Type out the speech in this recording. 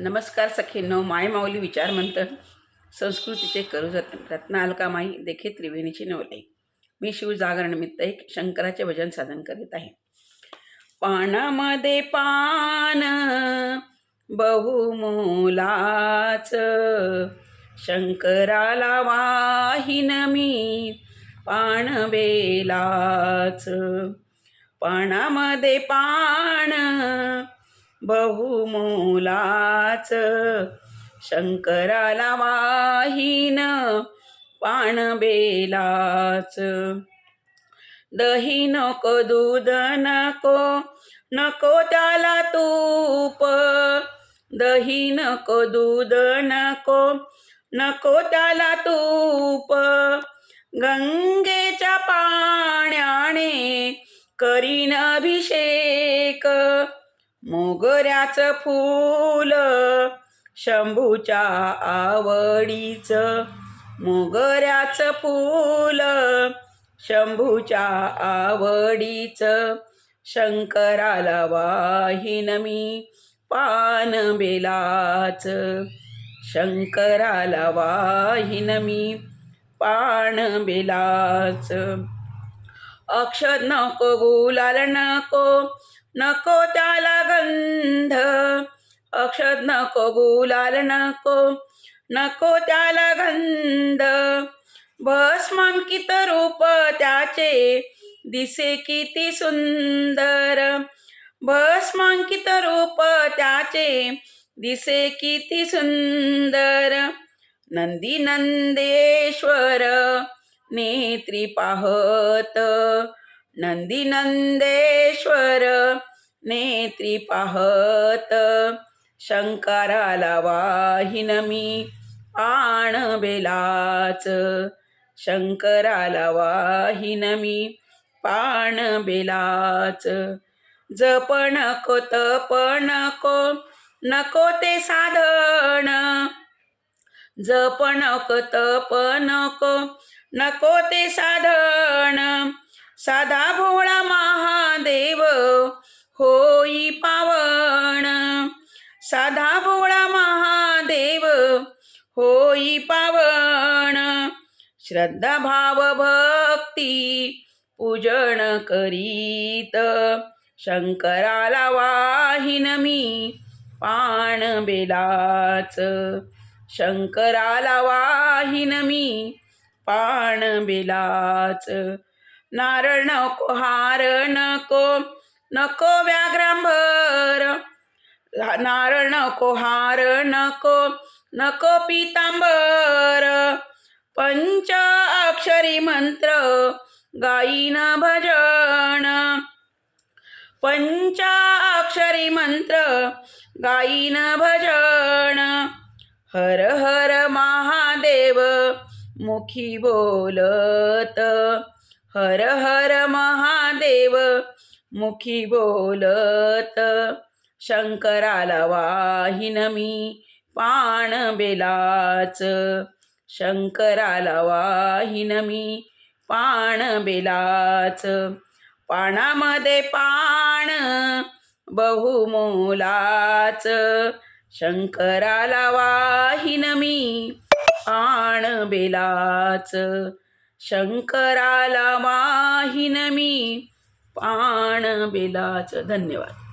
नमस्कार सखींनो मायमाऊली विचार संस्कृतीचे करू जतन रत्ना अलकामाई देखे त्रिवेणीची नवलाई मी शिवजागरनिमित्त एक शंकराचे भजन साधन करीत आहे. पानामध्ये पान बहुमोलाच. शंकराला वाहिन मी पान बेलाच पानामध्ये पान बहुमोलाच शंकराला वाहीन पान बेलाच दही नको दूध नको नको त्याला तूप. दही नको दूध नको नको त्याला तूप. गंगेच्या पाण्याने करीन अभिषेक. मोगऱ्याचं फूल शंभूच्या आवडीचं. मोगऱ्याचं फूल शंभूच्या आवडीचं. शंकराला वाहिन मी पान बेलाच. शंकराला वाहिन मी पान बेलाच. अक्षर नको गुलाल नको नको त्याला गंध. अक्षत नको गुलाल नको. नको त्याला गंध. भस्मांकित रूप त्याचे दिसे किती सुंदर. भस्मांकित रूप त्याचे दिसे किती सुंदर. नंदी नंदेश्वर नेत्री पाहत. नंदी नंदेश्वर नेत्री पाहत. शंकराला वाहिन मी पाण बेलाच. शंकराला वाहिन मी पाण बेलाच. जप नको तप नको नको ते साधन. जप नको तप नको नको ते साधन. साधा भोळा महादेव होई पावन. साधा भोळा महादेव होई पावन. श्रद्धा भाव भक्ती पूजन करीत शंकराला वाहिन मी पाण बेलाच. शंकराला वाहिन मी पाण बेलाच. नारळ नको हार नको नको व्याघ्रांबर. नारळ नको हार नको नको पितांबर. पंच अक्षरी मंत्र गाईन भजन. पंच अक्षरी मंत्र गाईन भजन. हर हर महादेव मुखी बोलत. हर हर महादेव मुखी बोलत शंकराला वाहिन मी पाण बेलाच. शंकराला वाहिन मी पाण बेलाच. पानामध्ये पाण बहुमोलाच. शंकराला वाहिन मी पाण बेलाच. शंकराला वाहिन मी. पाण बेलाच धन्यवाद.